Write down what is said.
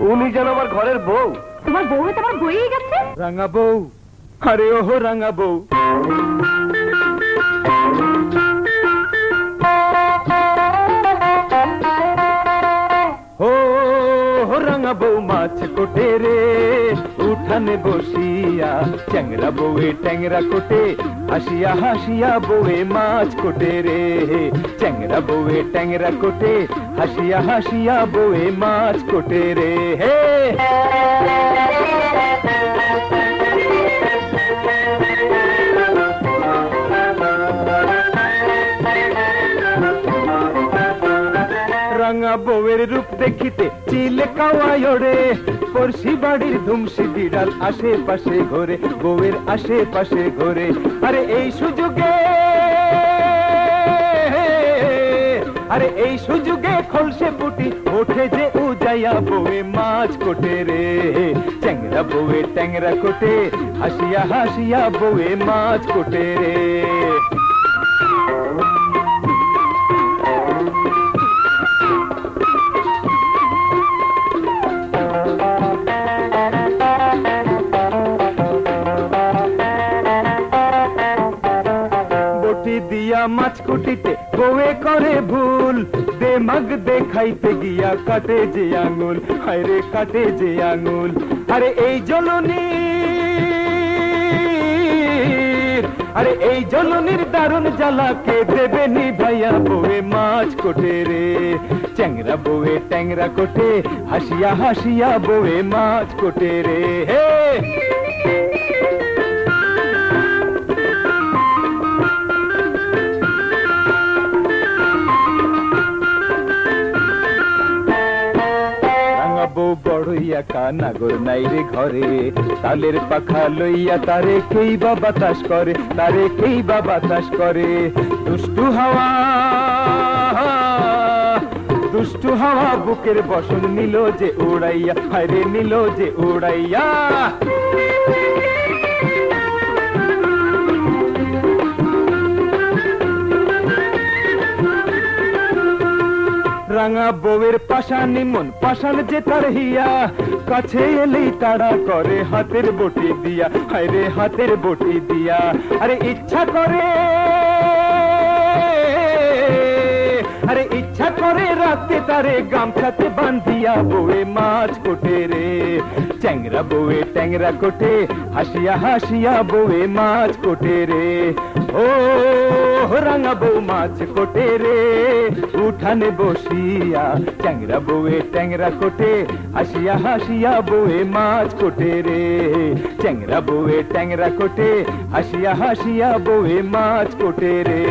উনি যেন আমার ঘরের বউ। তোমার বউ হয়ে তোমার বইয়ে গেছে? রাঙা বউ। আরে ওহো রাঙা বউ। রাঙা বউ মাছ কোটে রে। উঠানে বসিয়া চ্যাংরা বউয়ে ট্যাংরা কোটে। হাসিয়া হাসিয়া বউয়ে মাছ কোটে রে চ্যাংরা বউয়ে ট্যাংরা কোটে হাসিয়া হাসিয়া বউয়ে মাছ কোটে রে হে রাঙা বউয়ের রূপ দেখিতে চিলে কাওয়ায় ওড়ে পড়শি বাড়ির ধুমসি বিড়াল আশেপাশে ঘোরে, বউয়ের আশেপাশে ঘোরে। আরে এই সুযোগে, আরে এই সুযোগে খলসে পুটি ওঠে যে উজাইয়া বউয়ে মাছ কোটে রে। চ্যাংরা বউয়ে ট্যাংরা কোটে, হাসিয়া হাসিয়া বউয়ে মাছ কোটে রে। মাছ কুটিতে করে ভুল। দেমাগ দেখাইতে গিয়া কাটে যে আঙুল। হায়রে কাটে যে আঙুল। আরে এই জলনি আরে এই জলনির দারুণ জ্বালাকে দেবে নি ভাইয়া বউয়ে মাছ কোটে রে। চ্যাংরা বউয়ে ট্যাংরা কোটে, হাসিয়া হাসিয়া বউয়ে মাছ কোটে রে। হে! বউ বড়ইয়া কানাগর নাই রে ঘরে। তালের পাখা লইয়া তারে কেই বা বাতাস করে, তারে কেই বা বাতাস করে। দুষ্টু হাওয়া দুষ্টু হাওয়া বুকের বসন নিল যে উড়াইয়া হাইরে নিল যে উড়াইয়া। রাঙা বউয়ের পাশা মন পাশান যে তার হিয়া। কাছে এলেই তারা করে হাতের বটি দিয়া। হায়রে হাতের বটি দিয়া। আরে ইচ্ছা করে আরে ইচ্ছা করে রাতে তারে গামছাতে বান্ধিয়া বউয়ে মাছ কোটে রে। চ্যাংরা বউয়ে ট্যাংরা কোটে, হাসিয়া হাসিয়া বউয়ে মাছ কোটে রে। ও রাঙা বউ মাছ কোটে রে, উঠানে বসিয়া চ্যাংরা বউয়ে ট্যাংরা কোটে, হাসিয়া হাসিয়া বউয়ে মাছ কোটে রে। চ্যাংরা বউয়ে ট্যাংরা কোটে, হাসিয়া হাসিয়া বউয়ে মাছ কোটে রে।